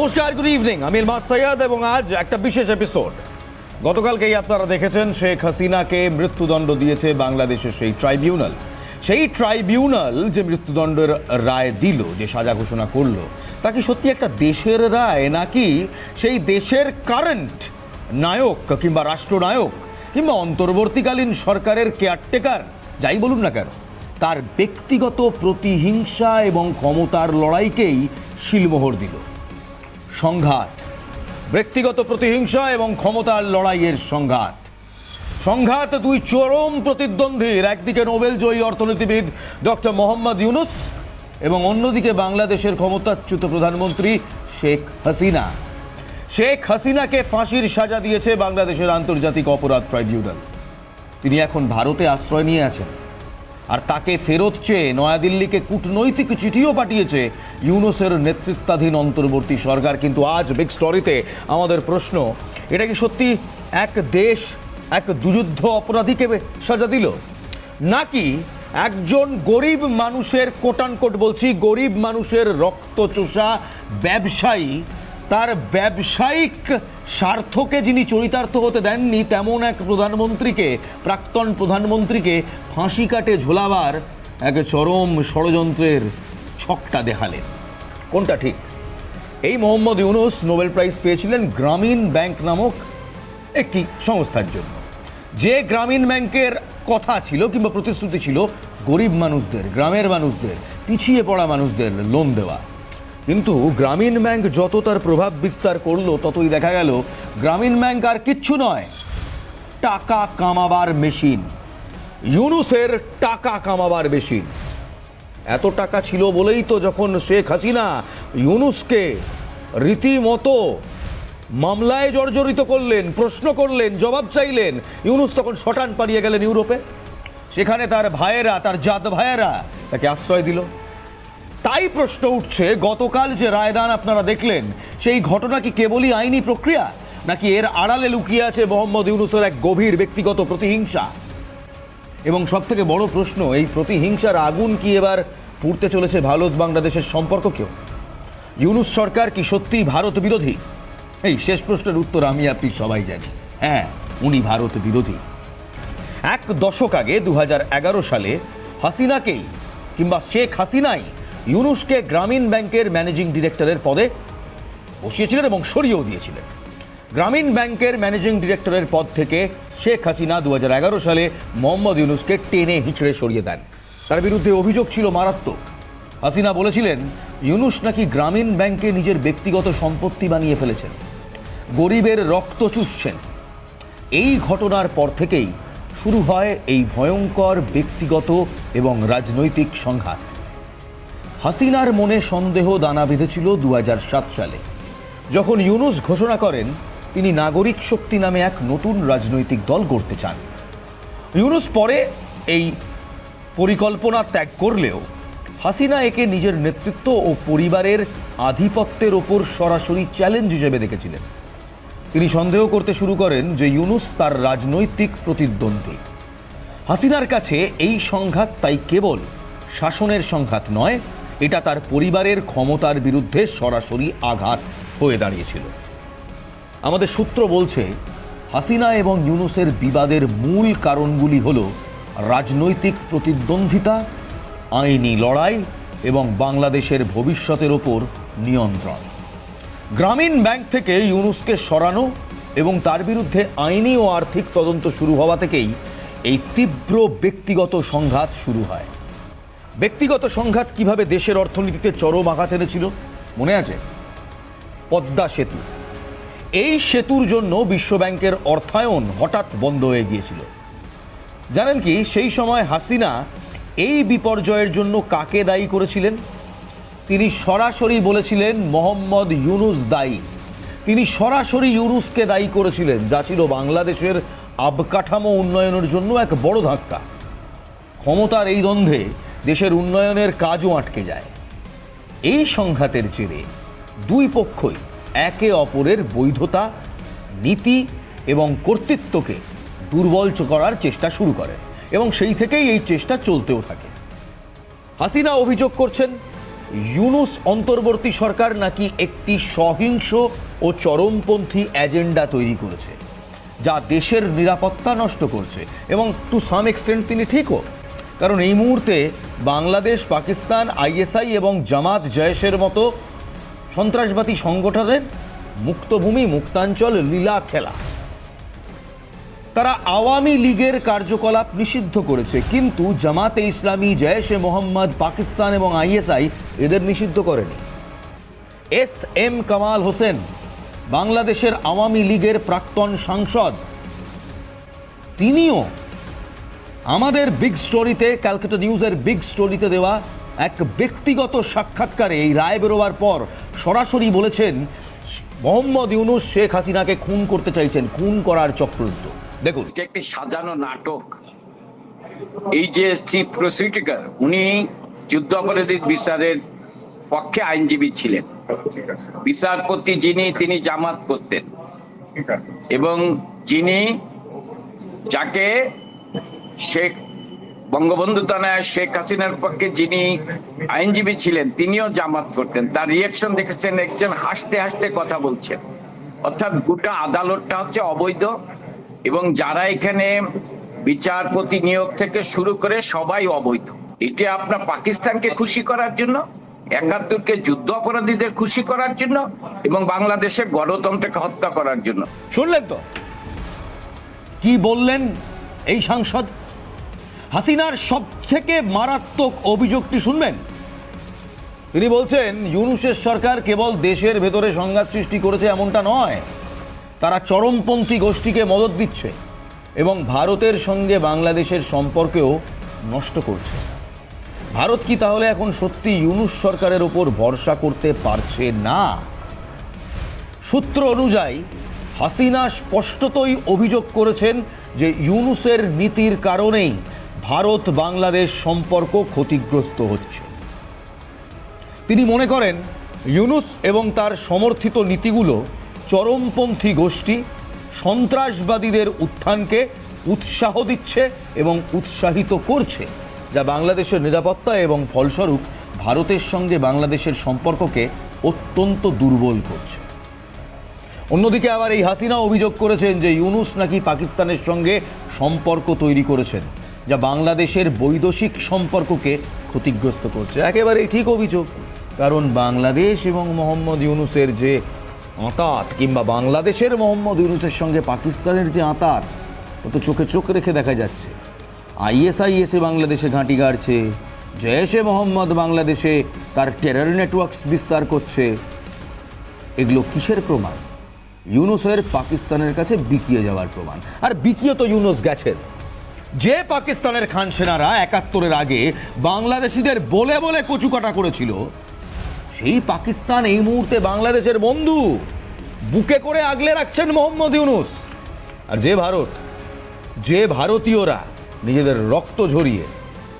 নমস্কার good evening আমি ইলমাস সৈয়দ এবং আজ একটা বিশেষ এপিসোড গতকালকেই আপনারা দেখেছেন, শেখ হাসিনাকে মৃত্যুদণ্ড দিয়েছে বাংলাদেশের সেই ট্রাইব্যুনাল। সেই ট্রাইব্যুনাল যে মৃত্যুদণ্ডের রায় দিল, যে সাজা ঘোষণা করল, তা কি সত্যি একটা দেশের রায়, নাকি সেই দেশের কারেন্ট নায়ক কিংবা রাষ্ট্রনায়ক কিংবা অন্তর্বর্তীকালীন সরকারের কেয়ারটেকার যাই বলুন না কেন, তার ব্যক্তিগত প্রতিহিংসা এবং ক্ষমতার লড়াইকেই শিলমোহর দিল? সংঘাত, ব্যক্তিগত প্রতিহিংসা এবং ক্ষমতার লড়াইয়ের সংঘাত। সংঘাত দুই চরম প্রতিদ্বন্দ্বীর, একদিকে নোবেল জয়ী অর্থনীতিবিদ ডক্টর মোহাম্মদ ইউনুস এবং অন্যদিকে বাংলাদেশের ক্ষমতাচ্যুত প্রধানমন্ত্রী শেখ হাসিনা। শেখ হাসিনাকে ফাঁসির সাজা দিয়েছে বাংলাদেশের আন্তর্জাতিক অপরাধ ট্রাইব্যুনাল। তিনি এখন ভারতে আশ্রয় নিয়ে আছেন। আর তাকে ফেরত চেয়ে নয়াদিল্লিকে কূটনৈতিক চিঠিও পাঠিয়েছে ইউনুসের নেতৃত্বাধীন অন্তর্বর্তী সরকার। কিন্তু আজ বিগ স্টোরিতে আমাদের প্রশ্ন, এটা কি সত্যি এক দেশ, এক দুযুদ্ধ অপরাধীকে সাজা দিল? নাকি একজন গরিব মানুষের কোটানকোট বলছি, গরিব মানুষের রক্তচোষা ব্যবসায়ী, তার ব্যবসায়িক স্বার্থকে যিনি চরিতার্থ হতে দেননি, তেমন এক প্রধানমন্ত্রীকে, প্রাক্তন প্রধানমন্ত্রীকে ফাঁসি কাটে ঝোলাবার এক চরম ষড়যন্ত্রের ছকটা দেখালেন। কোনটা ঠিক? এই মোহাম্মদ ইউনুস নোবেল প্রাইজ পেয়েছিলেন গ্রামীণ ব্যাংক নামক একটি সংস্থার জন্য। যে গ্রামীণ ব্যাংকের কথা ছিল কিংবা প্রতিশ্রুতি ছিল, গরিব মানুষদের, গ্রামের মানুষদের, পিছিয়ে পড়া মানুষদের লোন দেওয়া। কিন্তু গ্রামীণ ব্যাংক যত তার প্রভাব বিস্তার করল, ততই দেখা গেল গ্রামীণ ব্যাংক আর কিচ্ছু নয়, টাকা কামাবার মেশিন। ইউনুসের টাকা কামাবার মেশিন। এত টাকা ছিল বলেই তো যখন শেখ হাসিনা ইউনুসকে রীতিমতো মামলায় জর্জরিত করলেন, প্রশ্ন করলেন, জবাব চাইলেন, ইউনুস তখন শটান পালিয়ে গেলেন ইউরোপে। সেখানে তার ভাইয়েরা, তার জাত ভাইয়েরা তাকে আশ্রয় দিল। তাই প্রশ্ন উঠছে, গতকাল যে রায়দান আপনারা দেখলেন, সেই ঘটনা কি কেবলই আইনি প্রক্রিয়া, নাকি এর আড়ালে লুকিয়ে আছে মোহাম্মদ ইউনুসের এক গভীর ব্যক্তিগত প্রতিহিংসা? এবং সব থেকে বড় প্রশ্ন, এই প্রতিহিংসার আগুন কি এবার পুড়তে চলেছে ভারত বাংলাদেশের সম্পর্ককেও ইউনুস সরকার কি সত্যিই ভারত বিরোধী? এই শেষ প্রশ্নের উত্তর আমি আপনি সবাই জানি। হ্যাঁ উনি ভারত বিরোধী। এক দশক আগে দু হাজার এগারো সালে হাসিনাকেই, কিংবা শেখ হাসিনাই ইউনুসকে গ্রামীণ ব্যাংকের ম্যানেজিং ডিরেক্টরের পদে বসিয়েছিলেন এবং সরিয়েও দিয়েছিলেন। গ্রামীণ ব্যাংকের ম্যানেজিং ডিরেক্টরের পদ থেকে শেখ হাসিনা দু হাজার এগারো সালে মোহাম্মদ ইউনুসকে টেনে হিঁচড়ে সরিয়ে দেন। তার বিরুদ্ধে অভিযোগ ছিল মারাত্মক। হাসিনা বলেছিলেন, ইউনুস নাকি গ্রামীণ ব্যাংকে নিজের ব্যক্তিগত সম্পত্তি বানিয়ে ফেলেছেন। গরিবের রক্ত চুষছেন। এই ঘটনার পর থেকেই শুরু হয় এই ভয়ঙ্কর ব্যক্তিগত এবং রাজনৈতিক সংঘাত। হাসিনার মনে সন্দেহ দানা বেঁধেছিল দু হাজার সাত সালে। যখন ইউনুস ঘোষণা করেন, তিনি নাগরিক শক্তি নামে এক নতুন রাজনৈতিক দল গড়তে চান। ইউনুস পরে এই পরিকল্পনা ত্যাগ করলেও, হাসিনা একে নিজের নেতৃত্ব ও পরিবারের আধিপত্যের ওপর সরাসরি চ্যালেঞ্জ হিসেবে দেখেছিলেন। তিনি সন্দেহ করতে শুরু করেন যে ইউনুস তার রাজনৈতিক প্রতিদ্বন্দ্বী। হাসিনার কাছে এই সংঘাত তাই কেবল শাসনের সংঘাত নয় এটা তার পরিবারের ক্ষমতার বিরুদ্ধে সরাসরি আঘাত হয়ে দাঁড়িয়েছিল। আমাদের সূত্র বলছে, হাসিনা এবং ইউনুসের বিবাদের মূল কারণগুলি হল রাজনৈতিক প্রতিদ্বন্দ্বিতা, আইনি লড়াই এবং বাংলাদেশের ভবিষ্যতের ওপর নিয়ন্ত্রণ। গ্রামীণ ব্যাংক থেকে ইউনুসকে সরানো এবং তার বিরুদ্ধে আইনি ও আর্থিক তদন্ত শুরু হওয়া থেকেই এই তীব্র ব্যক্তিগত সংঘাত শুরু হয়। ব্যক্তিগত সংঘাত কীভাবে দেশের অর্থনীতিতে চরম আঘাত এনেছিল? মনে আছে? পদ্মা সেতু। এই সেতুর জন্য বিশ্বব্যাংকের অর্থায়ন হঠাৎ বন্ধ হয়ে গিয়েছিল। জানেন কি, সেই সময় হাসিনা এই বিপর্যয়ের জন্য কাকে দায়ী করেছিলেন? তিনি সরাসরি বলেছিলেন মোহাম্মদ ইউনুস দায়ী। তিনি সরাসরি ইউনুসকে দায়ী করেছিলেন, যা ছিল বাংলাদেশের আবকাঠামো উন্নয়নের জন্য এক বড় ধাক্কা। ক্ষমতার এই দ্বন্দ্বে দেশের উন্নয়নের কাজও আটকে যায়। এই সংঘাতের জেরে দুই পক্ষই একে অপরের বৈধতা, নীতি এবং কর্তৃত্বকে দুর্বল করার চেষ্টা শুরু করে এবং সেই থেকেই এই চেষ্টা চলতেও থাকে। হাসিনা অভিযোগ করছেন, ইউনুস অন্তর্বর্তী সরকার নাকি একটি সহিংস ও চরমপন্থী এজেন্ডা তৈরি করেছে, যা দেশের নিরাপত্তা নষ্ট করছে এবং টু সাম এক্সটেন্ট তিনি ঠিকও। কারণ এই মুহূর্তে বাংলাদেশ, পাকিস্তান, আইএসআই এবং জামাত জয়েশের মতো সন্ত্রাসবাদী সংগঠনের মুক্তভূমি, মুক্তাঞ্চল, লীলা খেলা। তারা আওয়ামী লীগের কার্যকলাপ নিষিদ্ধ করেছে, কিন্তু জামাতে ইসলামী জয়েশে মোহাম্মদ, পাকিস্তান এবং আইএসআই এদের নিষিদ্ধ করেনি। এস এম কামাল হোসেন, বাংলাদেশের আওয়ামী লীগের প্রাক্তন সাংসদ, তিনিও আমাদের বিগ স্টোরিতে ক্যালকাটা নিউজের বিগ স্টোরিতে দেওয়া এক ব্যক্তিগত সাক্ষাৎকারে এই রায় বেরোবার পর সরাসরি বলেছেন মোহাম্মদ ইউনুস শেখ হাসিনাকে খুন করতে চাইছেন খুন করার চক্রান্ত। দেখুন। এটা একটি সাজানো নাটক। এই যে চিফ প্রসিকিউটর উনি যুদ্ধ অপরাধী বিচারের পক্ষে আইনজীবী ছিলেন। ঠিক আছে বিচারপতি যিনি তিনি জামাত করতেন। এবং যিনি যাকে শেখ, বঙ্গবন্ধু তানায় শেখ হাসিনার পক্ষে যিনি আইনজীবী ছিলেন, তিনিও জামাত করতেন। তার রিয়েকশন দেখেছেন, একজন হাসতে হাসতে কথা বলছেন। অর্থাৎ গোটা আদালতটা হচ্ছে অবৈধ এবং যারা এখানে বিচারপতি নিয়োগ থেকে শুরু করে সবাই অবৈধ। এটা আপনার পাকিস্তানকে খুশি করার জন্য, একাত্তরকে যুদ্ধ অপরাধীদের খুশি করার জন্য এবং বাংলাদেশের গণতন্ত্রকে হত্যা করার জন্য। শুনলেন তো? কি বললেন এই সাংসদ? হাসিনার সব থেকে মারাত্মক অভিযোগটি শুনবেন? তিনি বলছেন, ইউনুসের সরকার কেবল দেশের ভেতরে সংঘাত সৃষ্টি করেছে এমনটা নয়। তারা চরমপন্থী গোষ্ঠীকে মদত দিচ্ছে এবং ভারতের সঙ্গে বাংলাদেশের সম্পর্কেও নষ্ট করছে। ভারত কি তাহলে এখন সত্যি ইউনুস সরকারের ওপর ভরসা করতে পারছে না? সূত্র অনুযায়ী, হাসিনা স্পষ্টতই অভিযোগ করেছেন যে ইউনুসের নীতির কারণেই ভারত বাংলাদেশ সম্পর্ক ক্ষতিগ্রস্ত হচ্ছে। তিনি মনে করেন, ইউনুস এবং তার সমর্থিত নীতিগুলো চরমপন্থী গোষ্ঠী সন্ত্রাসবাদীদের উত্থানকে উৎসাহ দিচ্ছে এবং উৎসাহিত করছে, যা বাংলাদেশের নিরাপত্তা এবং ফলস্বরূপ ভারতের সঙ্গে বাংলাদেশের সম্পর্ককে অত্যন্ত দুর্বল করছে। অন্যদিকে আবার এই হাসিনা অভিযোগ করেছেন যে ইউনুস নাকি পাকিস্তানের সঙ্গে সম্পর্ক তৈরি করেছেন। যা বাংলাদেশের বৈদেশিক সম্পর্ককে ক্ষতিগ্রস্ত করছে। একেবারেই ঠিক অভিযোগ। কারণ বাংলাদেশ এবং মোহাম্মদ ইউনুসের যে আঁতাত কিংবা বাংলাদেশের মোহাম্মদ ইউনুসের সঙ্গে পাকিস্তানের যে আঁতাত, ও তো চোখে চোখ রেখে দেখা যাচ্ছে। আইএসআই এসে বাংলাদেশে ঘাঁটি গাড়ছে, জয়েশে মোহাম্মদ বাংলাদেশে তার টেরর নেটওয়ার্কস বিস্তার করছে। এগুলো কিসের প্রমাণ? ইউনুসের পাকিস্তানের কাছে বিকিয়ে যাওয়ার প্রমাণ। আর বিকিয়ে তো ইউনুস গেছেন। যে পাকিস্তানের খান সেনারা একাত্তরের আগে বাংলাদেশিদের বলে বলে কচুকাটা করেছিল, সেই পাকিস্তান এই মুহূর্তে বাংলাদেশের বন্ধু। বুকে করে আগলে রাখছেন মোহাম্মদ ইউনুস। আর যে ভারত, যে ভারতীয়রা নিজেদের রক্ত ঝরিয়ে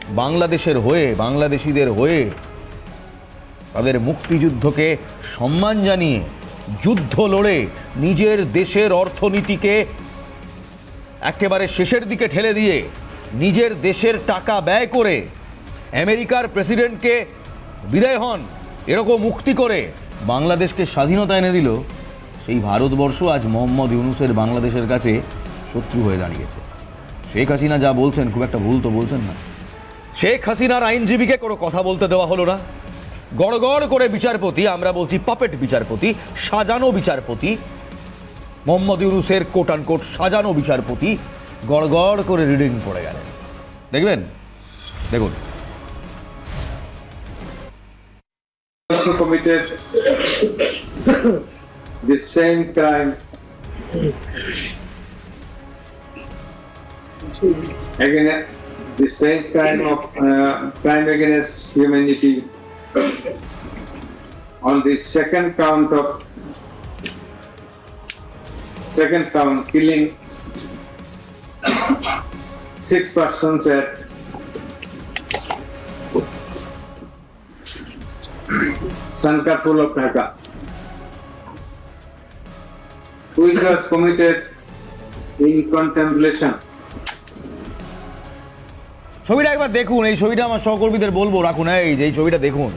বাংলাদেশের হয়ে, বাংলাদেশিদের হয়ে তাদের মুক্তিযুদ্ধকে সম্মান জানিয়ে যুদ্ধ লড়ে নিজের দেশের অর্থনীতিকে একেবারে শেষের দিকে ঠেলে দিয়ে নিজের দেশের টাকা ব্যয় করে আমেরিকার প্রেসিডেন্টকে বিদায় হন। এরকম মুক্তি করে বাংলাদেশকে স্বাধীনতা এনে দিল, সেই ভারতবর্ষ আজ মোহাম্মদ ইউনুসের বাংলাদেশের কাছে শত্রু হয়ে দাঁড়িয়েছে। শেখ হাসিনা যা বলছেন, খুব একটা ভুল তো বলছেন না। শেখ হাসিনার আইনজীবীকে কোনো কথা বলতে দেওয়া হলো না। গড়গড় করে বিচারপতি, আমরা বলছি পাপেট বিচারপতি, সাজানো বিচারপতি মোহাম্মদ ইউনুসের কোট কোট সাজানো বিচারপতি গড়গড় করে রিডিং পড়ে গেলেন দেখবেন দেখুন crime the same crime of uh, crime against humanity on the second count of second count killing six persons at Sankarpur of Dhaka, which was committed in contemplation ছবিটা একবার দেখুন এই ছবিটা আমার সহকর্মীদের বলব রাখুন এই যে এই ছবিটা দেখুন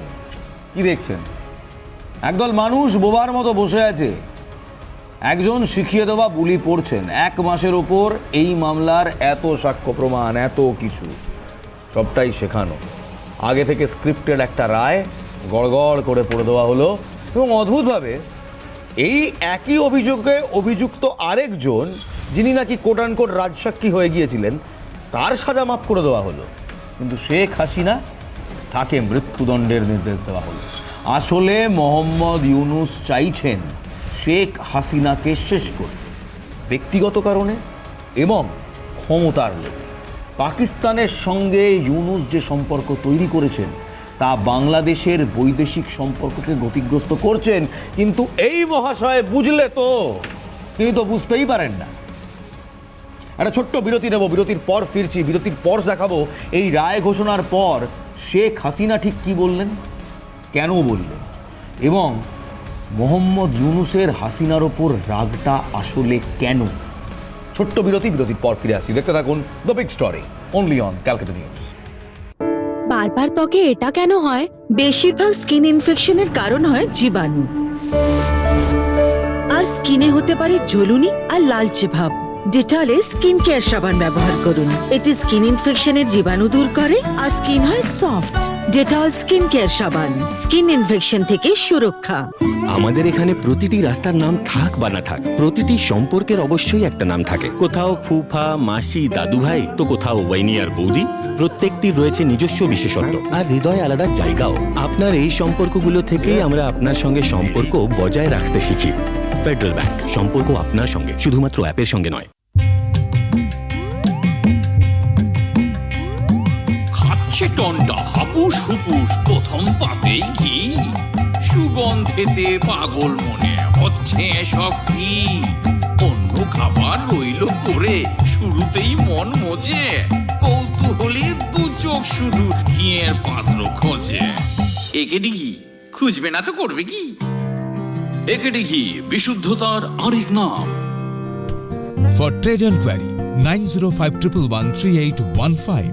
কি দেখছেন একদল মানুষ বোবার মতো বসে আছে একজন শিখিয়ে দেওয়া বুলি পড়ছেন। এক মাসের ওপর এই মামলার এত সাক্ষ্য প্রমাণ, এত কিছু, সবটাই শেখানো। আগে থেকে স্ক্রিপ্টেড একটা রায় গড়গড় করে পড়ে দেওয়া হলো এবং অদ্ভুতভাবে এই একই অভিযোগে অভিযুক্ত আরেকজন, যিনি নাকি কোট কোট রাজসাক্ষী হয়ে গিয়েছিলেন, তার সাজা মাফ করে দেওয়া হলো। কিন্তু শেখ হাসিনা তাকে মৃত্যুদণ্ডের নির্দেশ দেওয়া হলো। আসলে মোহাম্মদ ইউনুস চাইছেন শেখ হাসিনাকে শেষ করতে ব্যক্তিগত কারণে এবং ক্ষমতার লোভে। পাকিস্তানের সঙ্গে ইউনুস যে সম্পর্ক তৈরি করেছেন, তা বাংলাদেশের বৈদেশিক সম্পর্ককে গতিগ্রস্ত করছেন, কিন্তু এই মহাশয় বুঝলে তো, তিনি তো বুঝতেই পারেন না। একটা ছোট্ট বিরতি নেব, বিরতির পর ফিরছি, বিরতির পর দেখাবো এই রায় ঘোষণার পর শেখ হাসিনা ঠিক কি বললেন, কেন বললেন, এবং মোহাম্মদ ইউনুসের হাসিনার ওপর রাগটা আসলে কেন? ছোট্ট বিরতি, বিরতির পর ফিরে আসি। দেখতে থাকুন the big story only on Calcutta news বারবার ত্বকে এটা কেন হয়? বেশিরভাগ স্কিন ইনফেকশনের কারণ হয় জীবাণু। আর স্কিনে হতে পারে জ্বলুনি আর লালচে ভাব। ডেটলে স্কিন কেয়ার সাবান ব্যবহার করুন। এটি স্কিন ইনফেকশনের জীবাণু দূর করে আর স্কিন হয় সফট ডেটল স্কিন কেয়ার সাবান স্কিন ইনফেকশন থেকে সুরক্ষা। আমাদের এখানে প্রতিটি রাস্তার নাম থাক বা না থাক, প্রতিটি সম্পর্কের অবশ্যই একটা নাম থাকে। কোথাও ফুফা, মাসি, দাদু ভাই, তো কোথাও ওয়াইনি আর বৌদি, প্রত্যেকটির রয়েছে নিজস্ব বিশেষত্ব। আর হৃদয় আলাদা জায়গাও। আপনার এই সম্পর্কগুলো থেকেই আমরা আপনার সঙ্গে সম্পর্ক বজায় রাখতে শিখি। ফেডারেল ব্যাংক সম্পর্ক আপনার সঙ্গে, শুধুমাত্র অ্যাপের সঙ্গে নয়। খাচ্ছে টনটা, হাপুস হুপুস, প্রথম পাতেই ঘি। সুগন্ধেতে পাগল মনে হচ্ছে সব কি অন্য খাবার রইল করে শুরুতেই মন মজে। কৌতূহলী দু চোখ শুধু ঘিয়ের পাত্র খোঁজে। একেডি ঘি খুঁজবে না তো করবে কি? একেডি ঘি বিশুদ্ধতার আরেক নাম। For trade enquiry, 905113815.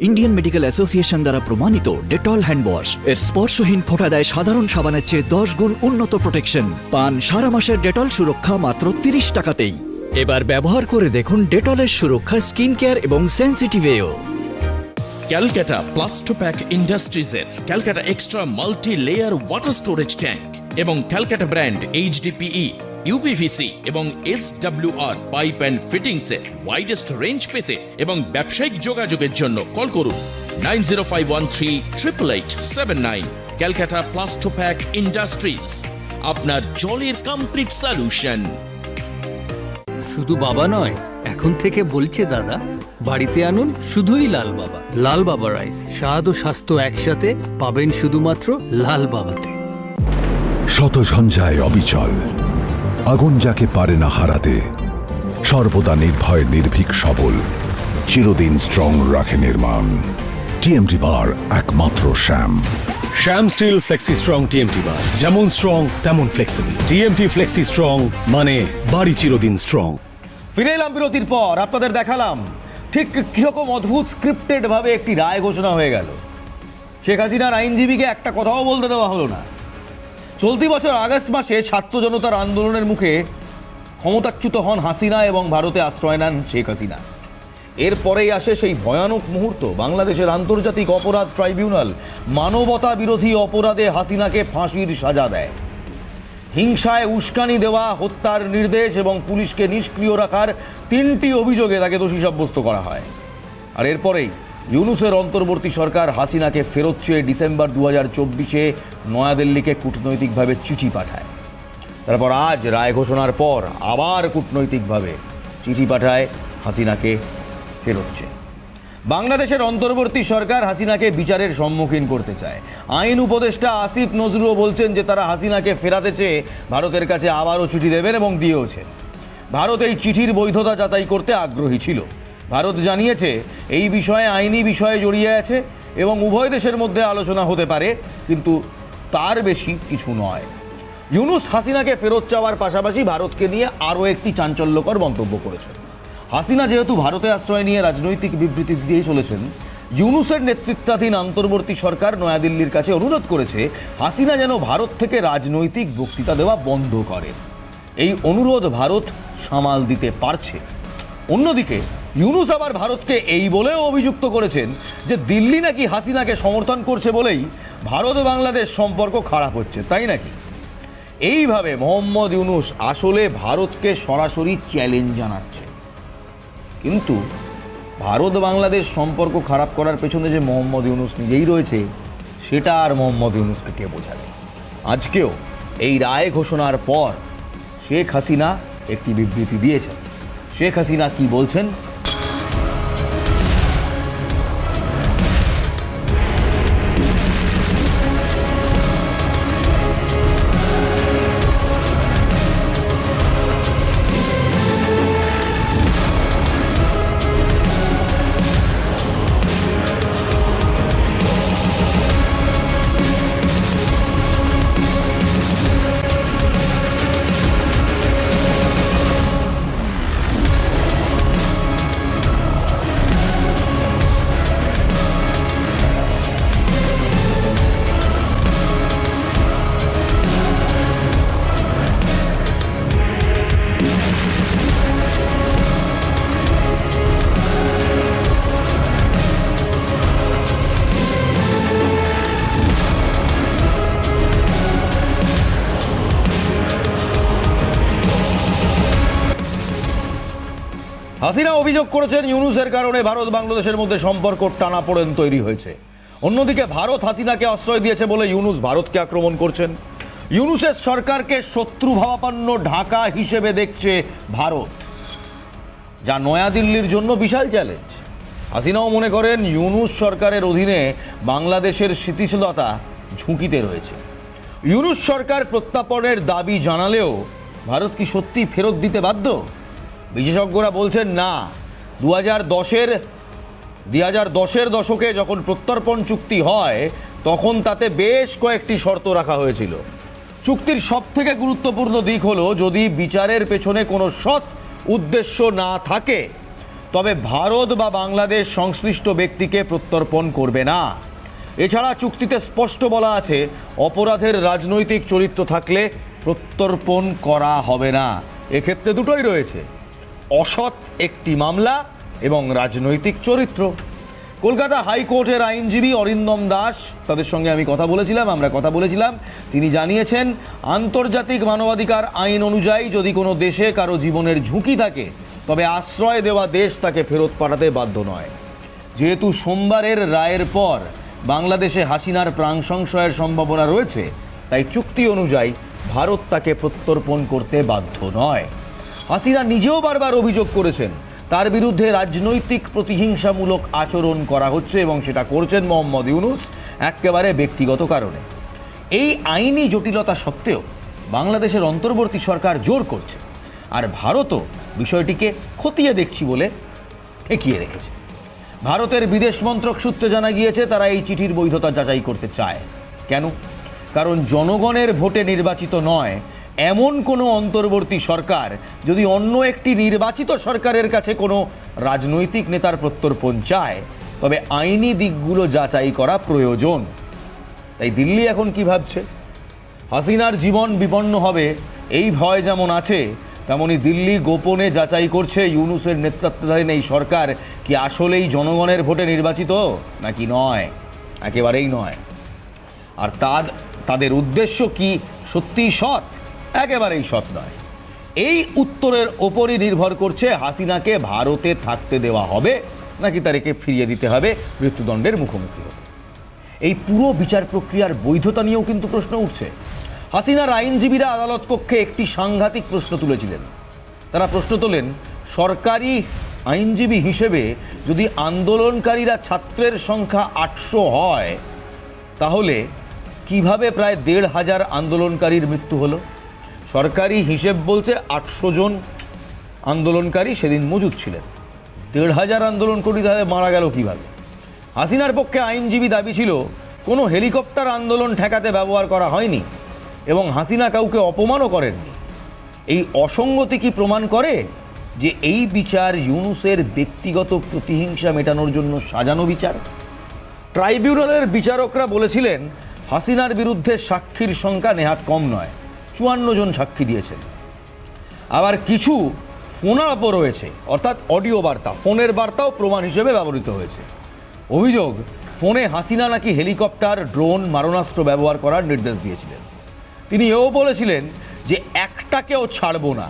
Indian medical association দ্বারা প্রমাণিত ডেটল হ্যান্ড ওয়াশ এর স্পর্শহীন ফোঁটা দেয় সাধারণ সাবানের চেয়ে দশ গুণ উন্নত প্রোটেকশন পান সারা মাসের ডেটল সুরক্ষা মাত্র তিরিশ টাকাতেই। এবার ব্যবহার করে দেখুন ডেটলের সুরক্ষা স্কিন কেয়ার এবং সেন্সিটিভেও Calcutta Plastopack ইন্ডাস্ট্রিজের Calcutta extra multi layer water storage tank এবং ক্যালকাটা ব্র্যান্ড এইচডিপিই ইউপিভিসি এবং S R pipe and fittings widest range পেতে এবং ব্যবসায়িক যোগাযোগের জন্য কল করুন nine zero five one three triple eight seven nine, Calcutta Plastopack industries, আপনার জলের কমপ্লিট সলিউশন শুধু বাবা নয়, এখন থেকে বলছে দাদা, বাড়িতে আনুন শুধুই লাল বাবা। লাল বাবা রাইস স্বাদ ও স্বাস্থ্য একসাথে পাবেন শুধুমাত্র লাল বাবাতে। শত ঝঞ্ঝায় অবিচল। আগুন যাকে পারে না হারাতে সর্বদা নির্ভয় নির্ভীক সবল চিরদিন স্ট্রং রাখে নির্মাণ। টিএমটি বার একমাত্র Shyam. Shyam steel flexi strong TMT bar যেমন স্ট্রং তেমন ফ্লেক্সিবল টিএমটি ফ্লেক্সি স্ট্রং মানে বাড়ি চিরদিন স্ট্রং ফিরে এলাম বিরতির পর আপনাদের দেখালাম। ঠিক কীরকম অদ্ভুত স্ক্রিপ্টেড ভাবে একটি রায় ঘোষণা হয়ে গেল। শেখ হাসিনার আইনজীবীকে একটা কথাও বলতে দেওয়া হলো না। চলতি বছর আগস্ট মাসে ছাত্র জনতার আন্দোলনের মুখে ক্ষমতাচ্যুত হন হাসিনা এবং ভারতে আশ্রয় নেন শেখ হাসিনা। এরপরেই আসে সেই ভয়ানক মুহূর্ত, বাংলাদেশের আন্তর্জাতিক অপরাধ ট্রাইব্যুনাল মানবতা বিরোধী অপরাধে হাসিনাকে ফাঁসির সাজা দেয়। হিংসায় উস্কানি দেওয়া, হত্যার নির্দেশ এবং পুলিশকে নিষ্ক্রিয় রাখার তিনটি অভিযোগে তাকে দোষী সাব্যস্ত করা হয়। আর এরপরেই ইউনুসের অন্তর্বর্তী সরকার হাসিনাকে ফেরত চেয়ে ডিসেম্বর দু হাজার চব্বিশে নয়াদিল্লিকে কূটনৈতিকভাবে চিঠি পাঠায়। তারপর আজ রায় ঘোষণার পর আবার কূটনৈতিকভাবে চিঠি পাঠায় হাসিনাকে ফেরত চেয়ে। বাংলাদেশের অন্তর্বর্তী সরকার হাসিনাকে বিচারের সম্মুখীন করতে চায়। আইন উপদেষ্টা আসিফ নজরুলও বলছেন যে তারা হাসিনাকে ফেরাতে চেয়ে ভারতের কাছে আবারও চিঠি দেবেন এবং দিয়েওছেন। ভারত এই চিঠির বৈধতা যাচাই করতে আগ্রহী ছিল। ভারত জানিয়েছে, এই বিষয়ে আইনি বিষয়ে জড়িয়ে আছে এবং উভয় দেশের মধ্যে আলোচনা হতে পারে, কিন্তু তার বেশি কিছু নয়। ইউনুস হাসিনাকে ফেরত চাওয়ার পাশাপাশি ভারতকে নিয়ে আরও একটি চাঞ্চল্যকর মন্তব্য করেছেন। হাসিনা যেহেতু ভারতে আশ্রয় নিয়ে রাজনৈতিক বিবৃতি দিয়ে চলেছেন, ইউনুসের নেতৃত্বাধীন অন্তর্বর্তী সরকার নয়াদিল্লির কাছে অনুরোধ করেছে, হাসিনা যেন ভারত থেকে রাজনৈতিক বক্তৃতা দেওয়া বন্ধ করে। এই অনুরোধ ভারত সামাল দিতে পারছে। অন্যদিকে ইউনুস আবার ভারতকে এই বলেও অভিযুক্ত করেছেন যে দিল্লি নাকি হাসিনাকে সমর্থন করছে বলেই ভারত ও বাংলাদেশ সম্পর্ক খারাপ হচ্ছে, তাই নাকি? এইভাবে মোহাম্মদ ইউনুস আসলে ভারতকে সরাসরি চ্যালেঞ্জ জানাচ্ছে। কিন্তু ভারত বাংলাদেশ সম্পর্ক খারাপ করার পেছনে যে মোহাম্মদ ইউনুস নিজেই রয়েছে, সেটা আর মোহাম্মদ ইউনুসকে কে বোঝাবে? আজকেও এই রায় ঘোষণার পর শেখ হাসিনা একটি বিবৃতি দিয়েছেন। শেখ হাসিনা কি বলছেন? হাসিনা অভিযোগ করেছেন ইউনুসের কারণে ভারত বাংলাদেশের মধ্যে সম্পর্ক টানাপোড়েন তৈরি হয়েছে। অন্যদিকে ভারত হাসিনাকে আশ্রয় দিয়েছে বলে ইউনুস ভারতকে আক্রমণ করছেন। ইউনুসের সরকারকে শত্রু ভাবাপন্ন ঢাকা হিসেবে দেখছে ভারত। যা নয়াদিল্লির জন্য বিশাল চ্যালেঞ্জ। হাসিনাও মনে করেন ইউনুস সরকারের অধীনে বাংলাদেশের স্থিতিশীলতা ঝুঁকিতে রয়েছে। ইউনুস সরকার প্রত্যাপনের দাবি জানালেও ভারত কি সত্যি ফেরত দিতে বাধ্য? বিশেষজ্ঞরা বলছেন না। দু হাজার দশের দুই হাজার দশের দশকে যখন প্রত্যর্পণ চুক্তি হয়, তখন তাতে বেশ কয়েকটি শর্ত রাখা হয়েছিল। চুক্তির সব থেকে গুরুত্বপূর্ণ দিক হলো, যদি বিচারের পেছনে কোনো সৎ উদ্দেশ্য না থাকে, তবে ভারত বা বাংলাদেশ সংশ্লিষ্ট ব্যক্তিকে প্রত্যর্পণ করবে না। এছাড়া চুক্তিতে স্পষ্ট বলা আছে, অপরাধের রাজনৈতিক চরিত্র থাকলে প্রত্যর্পণ করা হবে না। এক্ষেত্রে দুটোই রয়েছে। অসৎ একটি মামলা এবং রাজনৈতিক চরিত্র। কলকাতা হাইকোর্টের আইনজীবী অরিন্দম দাস, তাদের সঙ্গে আমি কথা বলেছিলাম, আমরা কথা বলেছিলাম। তিনি জানিয়েছেন, আন্তর্জাতিক মানবাধিকার আইন অনুযায়ী যদি কোনো দেশে কারও জীবনের ঝুঁকি থাকে, তবে আশ্রয় দেওয়া দেশ তাকে ফেরত পাঠাতে বাধ্য নয়। যেহেতু সোমবারের রায়ের পর বাংলাদেশে হাসিনার প্রাণ সংশয়ের সম্ভাবনা রয়েছে, তাই চুক্তি অনুযায়ী ভারত তাকে প্রত্যর্পণ করতে বাধ্য নয়। হাসিনা নিজেও বারবার অভিযোগ করেছেন। তার বিরুদ্ধে রাজনৈতিক প্রতিহিংসামূলক আচরণ করা হচ্ছে এবং সেটা করছেন মোহাম্মদ ইউনুস একেবারে ব্যক্তিগত কারণে। এই আইনি জটিলতা সত্ত্বেও বাংলাদেশের অন্তর্বর্তী সরকার জোর করছে আর ভারতও বিষয়টিকে খতিয়ে দেখছি বলে ঠেকিয়ে রেখেছে। ভারতের বিদেশ মন্ত্রক সূত্রে জানা গিয়েছে, তারা এই চিঠির বৈধতা যাচাই করতে চায়। কেন? কারণ জনগণের ভোটে নির্বাচিত নয় এমন কোনো অন্তর্বর্তী সরকার যদি অন্য একটি নির্বাচিত সরকারের কাছে কোনো রাজনৈতিক নেতার প্রত্যর্পণ চায়, তবে আইনি দিকগুলো যাচাই করা প্রয়োজন। তাই দিল্লি এখন কি ভাবছে? হাসিনার জীবন বিপন্ন হবে, এই ভয় যেমন আছে, তেমনি দিল্লি গোপনে যাচাই করছে ইউনুসের নেতৃত্বাধীন এই সরকার কি আসলেই জনগণের ভোটে নির্বাচিত নাকি নয়? একেবারেই নয়। আর তার, তাদের উদ্দেশ্য কি সত্যিই সৎ? একেবারেই সৎ নয়। এই উত্তরের ওপরই নির্ভর করছে হাসিনাকে ভারতে থাকতে দেওয়া হবে নাকি তাদেরকে ফিরিয়ে দিতে হবে মৃত্যুদণ্ডের মুখোমুখি হতে। এই পুরো বিচার প্রক্রিয়ার বৈধতা নিয়েও কিন্তু প্রশ্ন উঠছে। হাসিনার আইনজীবীরা আদালত কক্ষে একটি সাংঘাতিক প্রশ্ন তুলেছিলেন। তারা প্রশ্ন তোলেন, সরকারি আইনজীবী হিসেবে যদি আন্দোলনকারীরা ছাত্রের সংখ্যা আটশো হয়, তাহলে কীভাবে প্রায় দেড় হাজার আন্দোলনকারীর মৃত্যু হলো? সরকারি হিসেব বলছে আটশো জন আন্দোলনকারী সেদিন মজুদ ছিলেন। দেড় হাজার আন্দোলনকারী তাহলে মারা গেল কীভাবে? হাসিনার পক্ষে আইনজীবী দাবি ছিল, কোনো হেলিকপ্টার আন্দোলন ঠেকাতে ব্যবহার করা হয়নি এবং হাসিনা কাউকে অপমানও করেননি। এই অসঙ্গতি কি প্রমাণ করে যে এই বিচার ইউনুসের ব্যক্তিগত প্রতিহিংসা মেটানোর জন্য সাজানো বিচার? ট্রাইব্যুনালের বিচারকরা বলেছিলেন, হাসিনার বিরুদ্ধে সাক্ষীর সংখ্যা নেহাত কম নয়। চুয়ান্ন জন সাক্ষী দিয়েছেন। আবার কিছু ফোনাপও রয়েছে, অর্থাৎ অডিও বার্তা, ফোনের বার্তাও প্রমাণ হিসেবে ব্যবহৃত হয়েছে। অভিযোগ, ফোনে হাসিনা নাকি হেলিকপ্টার, ড্রোন, মারণাস্ত্র ব্যবহার করার নির্দেশ দিয়েছিলেন। তিনি এও বলেছিলেন যে একটাকেও ছাড়বো না,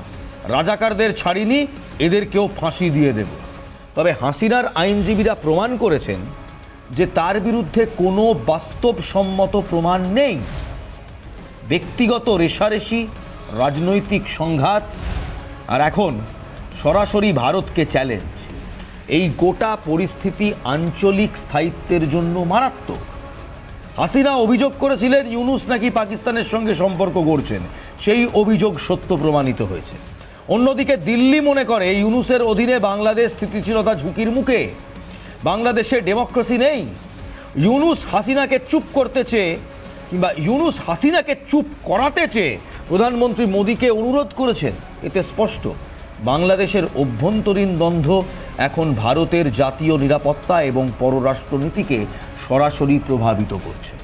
রাজাকারদের ছাড়িনি, এদেরকেও ফাঁসি দিয়ে দেব। তবে হাসিনার আইনজীবীরা প্রমাণ করেছেন যে তার বিরুদ্ধে কোনো বাস্তবসম্মত প্রমাণ নেই। ব্যক্তিগত রেশারেশি, রাজনৈতিক সংঘাত, আর এখন সরাসরি ভারতকে চ্যালেঞ্জ এই গোটা পরিস্থিতি আঞ্চলিক স্থায়িত্বের জন্য মারাত্মক। হাসিনা অভিযোগ করেছিলেন, ইউনুস নাকি পাকিস্তানের সঙ্গে সম্পর্ক গড়ছেন। সেই অভিযোগ সত্য প্রমাণিত হয়েছে। অন্যদিকে দিল্লি মনে করে ইউনুসের অধীনে বাংলাদেশ স্থিতিশীলতা ঝুঁকির মুখে। বাংলাদেশে ডেমোক্রেসি নেই। ইউনুস হাসিনাকে চুপ করতে চেয়ে কিংবা ইউনুস হাসিনাকে চুপ করাতে চেয়ে প্রধানমন্ত্রী মোদীকে অনুরোধ করেছেন, এতে স্পষ্ট। বাংলাদেশের অভ্যন্তরীণ দ্বন্দ্ব এখন ভারতের জাতীয় নিরাপত্তা এবং পররাষ্ট্রনীতিকে সরাসরি প্রভাবিত করছে।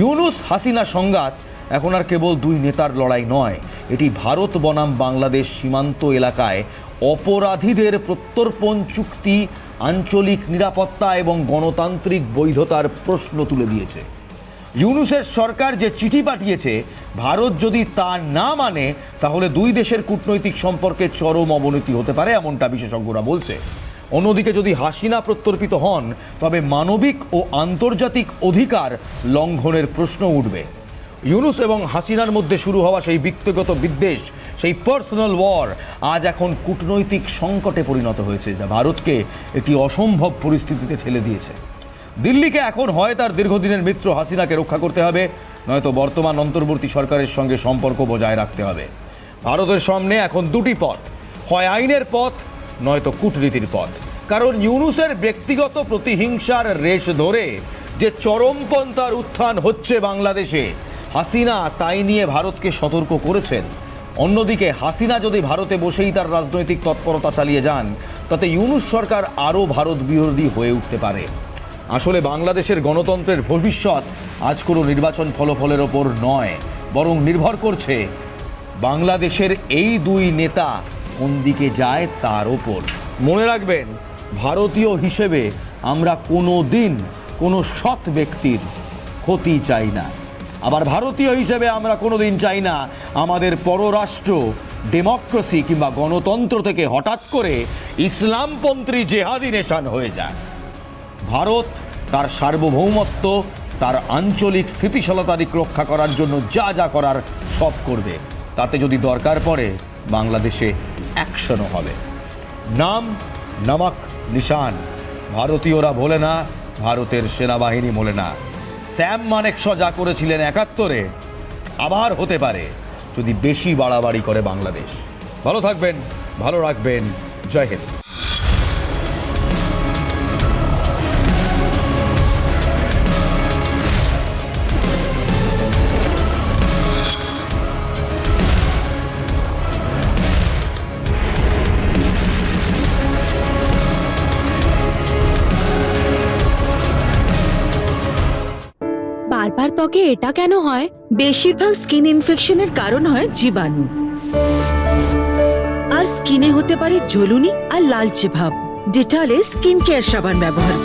ইউনুস হাসিনা সংঘাত এখন আর কেবল দুই নেতার লড়াই নয়, এটি ভারত বনাম বাংলাদেশ সীমান্ত এলাকায় অপরাধীদের প্রত্যর্পণ চুক্তি, আঞ্চলিক নিরাপত্তা এবং গণতান্ত্রিক বৈধতার প্রশ্ন তুলে দিয়েছে। ইউনুসের সরকার যে চিঠি পাঠিয়েছে, ভারত যদি তা না মানে তাহলে দুই দেশের কূটনৈতিক সম্পর্কে চরম অবনতি হতে পারে, এমনটা বিশেষজ্ঞরা বলছে। অন্যদিকে যদি হাসিনা প্রত্যর্পিত হন, তবে মানবিক ও আন্তর্জাতিক অধিকার লঙ্ঘনের প্রশ্ন উঠবে। ইউনুস এবং হাসিনার মধ্যে শুরু হওয়া সেই ব্যক্তিগত বিদ্বেষ, সেই পার্সোনাল ওয়ার আজ এখন কূটনৈতিক সংকটে পরিণত হয়েছে, যা ভারতকে একটি অসম্ভব পরিস্থিতিতে ঠেলে দিয়েছে। দিল্লিকে এখন হয় তার দীর্ঘদিনের মিত্র হাসিনাকে রক্ষা করতে হবে, নয়তো বর্তমান অন্তর্বর্তী সরকারের সঙ্গে সম্পর্ক বজায় রাখতে হবে। ভারতের সামনে এখন দুটি পথ, হয় আইনের পথ, নয়তো কূটনীতির পথ। কারণ ইউনুসের ব্যক্তিগত প্রতিহিংসার রেশ ধরে যে চরমপন্থার উত্থান হচ্ছে বাংলাদেশে, হাসিনা তাই নিয়ে ভারতকে সতর্ক করেছেন। অন্যদিকে হাসিনা যদি ভারতে বসেই তার রাজনৈতিক তৎপরতা চালিয়ে যান, তাতে ইউনুস সরকার আরও ভারত বিরোধী হয়ে উঠতে পারে। আসলে বাংলাদেশের গণতন্ত্রের ভবিষ্যৎ আজ কোনো নির্বাচন ফলাফলের ওপর নয়, বরং নির্ভর করছে বাংলাদেশের এই দুই নেতা কোন দিকে যায় তার ওপর। মনে রাখবেন, ভারতীয় হিসেবে আমরা কোনো দিন কোনো সৎ ব্যক্তির ক্ষতি চাই না। আবার ভারতীয় হিসেবে আমরা কোনোদিন চাই না আমাদের পররাষ্ট্র, ডেমোক্রেসি কিংবা গণতন্ত্র থেকে হঠাৎ করে ইসলামপন্থী জেহাদি নেশান হয়ে যায়। ভারত তার সার্বভৌমত্ব, তার আঞ্চলিক স্থিতিশীলতারিক রক্ষা করার জন্য যা যা করার সব করবে। তাতে যদি দরকার পড়ে, বাংলাদেশে অ্যাকশনও হবে। নাম নমক নিশান। ভারতীয়রা ভোলে না, ভারতের সেনাবাহিনী বলে না। স্যাম মানেকশ যা করেছিলেন একাত্তরে, আবার হতে পারে যদি বেশি বাড়াবাড়ি করে বাংলাদেশ। ভালো থাকবেন, ভালো রাখবেন। জয় হিন্দ। এটা কেন হয়? বেশিরভাগ স্কিন ইনফেকশনের কারণ হয় জীবাণু। আর স্কিনে হতে পারে জ্বলুনি আর লালচে ভাব ডেটালে স্কিন কেয়ার সাবান ব্যবহার